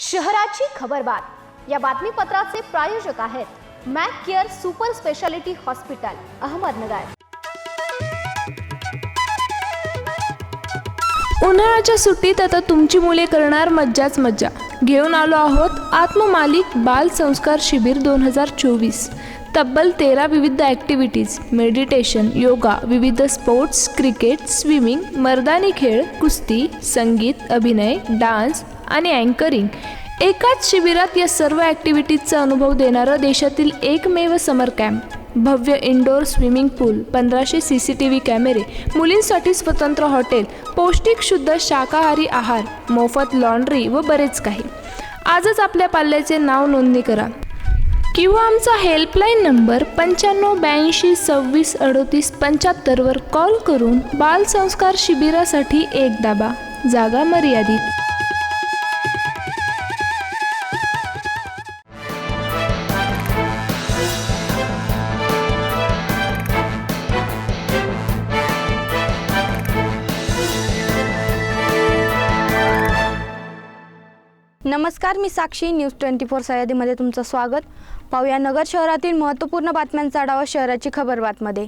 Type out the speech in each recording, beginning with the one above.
शहराची खबरबात या बातमीपत्राचे प्रायोजक आहेत Mac care super speciality hospital Ahmednagar. उन्हाळ्याच्या सुट्टीत आता तुमची मुले करणार मज्जाच मज्जा. घेऊन आलो आहोत आत्ममालिक बाल संस्कार शिबिर दोन हजार चोवीस. तब्बल तेरा विविध ॲक्टिव्हिटीज मेडिटेशन योगा विविध स्पोर्ट्स क्रिकेट स्विमिंग मर्दानी खेळ कुस्ती संगीत अभिनय डान्स आणि अँकरिंग एकाच शिबिरात या सर्व ॲक्टिव्हिटीजचा अनुभव देणारं देशातील एकमेव समर कॅम्प भव्य इंडोर स्विमिंग पूल पंधराशे सी सी टी व्ही कॅमेरे मुलींसाठी स्वतंत्र हॉटेल पौष्टिक शुद्ध शाकाहारी आहार मोफत लॉन्ड्री व बरेच काही. आजच आपल्या पाल्याचे नाव नोंदणी करा. किंवा आमचा हेल्पलाईन नंबर पंच्याण्णव ब्याऐंशी सव्वीस अडोतीस पंच्याहत्तरवर कॉल करून बालसंस्कार शिबिरासाठी एक दाबा. जागा मर्यादित. नमस्कार मी साक्षी. न्यूज ट्वेंटी फोर सह्यादीमध्ये तुमचं स्वागत. पाहूया नगर शहरातील महत्त्वपूर्ण बातम्यांचा आढावा शहराची खबर बातमध्ये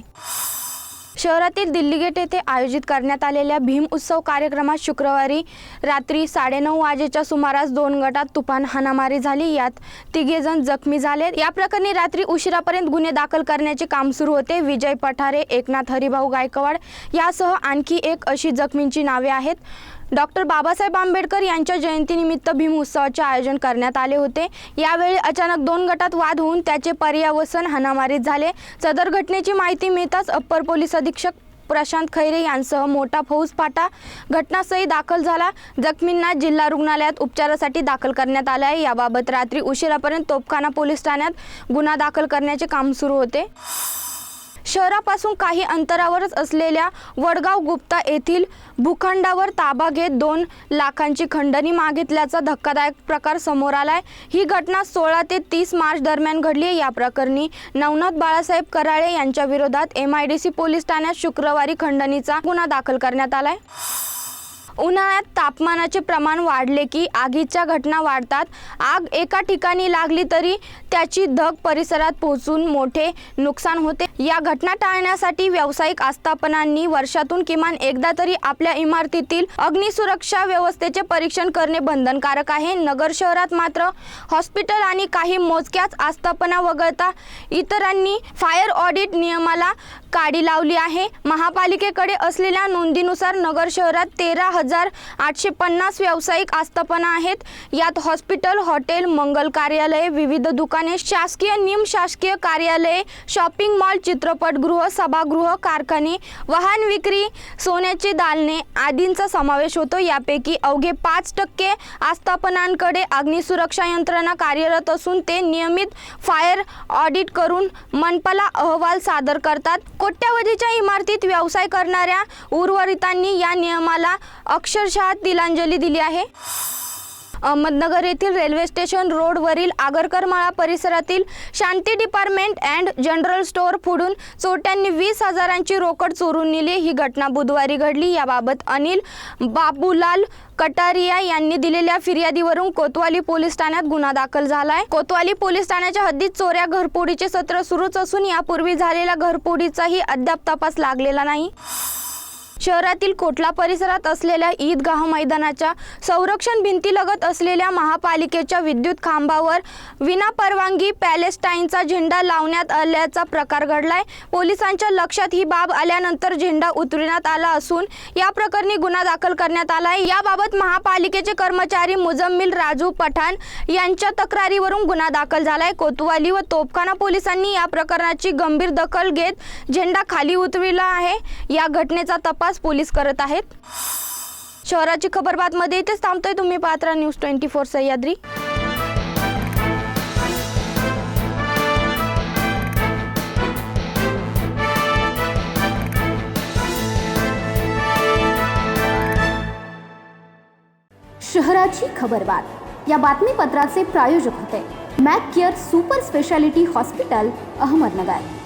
शहरातील दिल्ली गेट येथे आयोजित करण्यात आलेल्या भीम उत्सव कार्यक्रमात शुक्रवारी रात्री साडेनऊ वाजेच्या सुमारास दोन गटात तुफान हाणामारी झाली. यात तिघेजण जखमी झाले या प्रकरणी रात्री उशिरापर्यंत गुन्हे दाखल करण्याचे काम सुरू होते. विजय पठारे एकनाथ हरिभाऊ गायकवाड यासह आणखी एक अशी जखमींची नावे आहेत. डॉक्टर बाबासाहेब आंबेडकर यांच्या जयंतीनिमित्त भीम उत्सवाचे आयोजन करण्यात आले होते. यावेळी अचानक दोन गटात वाद होऊन त्याचे पर्यावसन हाणामारीत झाले. सदर घटनेची माहिती मिळताच अप्पर पोलीस अधीक्षक प्रशांत खैरे यांसह मोठा फौजफाटा घटनास्थळी दाखल झाला. जखमींना जिल्हा रुग्णालयात उपचारासाठी दाखल करण्यात आलं आहे. याबाबत रात्री उशिरापर्यंत तोपखाना पोलीस ठाण्यात गुन्हा दाखल करण्याचे काम सुरू होते. शहरापासून काही अंतरावरच असलेल्या वडगाव गुप्ता येथील भूखंडावर ताबा घेत दोन लाखांची खंडणी मागितल्याचा धक्कादायक प्रकार समोर आलाय. ही घटना सोळा ते तीस मार्च दरम्यान घडली आहे. या प्रकरणी नवनाथ बाळासाहेब कराळे यांच्या विरोधात M I D C police ठाण्यात शुक्रवारी खंडणीचा गुन्हा दाखल करण्यात आलाय. उन्हाळ्यात तापमानाचे प्रमाण वाढले की आगीच्या घटना वाढतात. आग एका ठिकाणी लागली तरी त्याची धग परिसरात पोहोचून मोठे नुकसान होते. या घटना टाळण्यासाठी व्यावसायिक आस्थापनांनी वर्षातून किमान एकदा तरी आपल्या इमारतीतील अग्निसुरक्षा व्यवस्थेचे परीक्षण करणे बंधनकारक आहे. नगर शहरात मात्र हॉस्पिटल आणि काही मोजक्याच आस्थापना वगळता इतरांनी फायर ऑडिट नियमाला काडी लावली आहे. महापालिकेकडे असलेल्या नोंदीनुसार नगर शहरात तेरा हजार आठशे पन्नास व्यावसायिक आस्थापना आहेत. यात हॉस्पिटल हॉटेल मंगल कार्यालये विविध दुकान शासकीय निमशासकीय कार्यालये शॉपिंग मॉल चित्रपटगृह सभागृह कारखाने वाहन विक्री सोन्याचे दालने आदींचा समावेश होतो. यापैकी अवघे पाच टक्के आस्थापनांकडे अग्निसुरक्षा यंत्रणा कार्यरत असून ते नियमित फायर ऑडिट करून मनपाला अहवाल सादर करतात. कोट्यावधीच्या इमारतीत व्यवसाय करणाऱ्या उर्वरितांनी या नियमाला अक्षरशः तिलांजली दिली आहे. अहमदनगर येथील रेल्वे स्टेशन रोडवरील आगरकरमाळा परिसरातील Shanti department and general store फुडून चोरट्यांनी वीस हजारांची रोकड चोरून नेली. ही घटना बुधवारी घडली. याबाबत अनिल बाबूलाल कटारिया यांनी दिलेल्या फिर्यादीवरून कोतवाली पोलीस ठाण्यात गुन्हा दाखल झाला आहे कोतवाली पोलीस ठाण्याच्या हद्दीत चोऱ्या घरपोडीचे सत्र सुरूच असून यापूर्वी झालेल्या घरपोडीचाही अद्याप तपास लागलेला नाही. शहरातील कोटला परिसरात असलेल्या ईदगाह मैदानाच्या संरक्षण भिंतीलगत असलेल्या महापालिकेच्या विद्युत खांबावर विनापरवानगी पॅलेस्टाईनचा झेंडा लावण्यात आल्याचा प्रकार घडलाय. पोलिसांच्या लक्षात ही बाब आल्यानंतर झेंडा उतरविण्यात आला असून या प्रकरणी गुन्हा दाखल करण्यात आलाय. याबाबत महापालिकेचे कर्मचारी मुजम्मिल राजू पठाण यांच्या तक्रारीवरून गुन्हा दाखल झालाय. कोतवाली व तोपखाना पोलिसांनी या प्रकरणाची गंभीर दखल घेत झेंडा खाली उतरविला आहे. या घटनेचा तपास पोलीस करत आहेत. शहराची खबर बातमध्ये इथेच थांबतोय तुम्ही पात्रा न्यूज ट्वेंटी फोर सह्याद्री. शहराची खबरबात या बातमीपत्राचे प्रायोजक होते Mac care super speciality hospital Ahmednagar.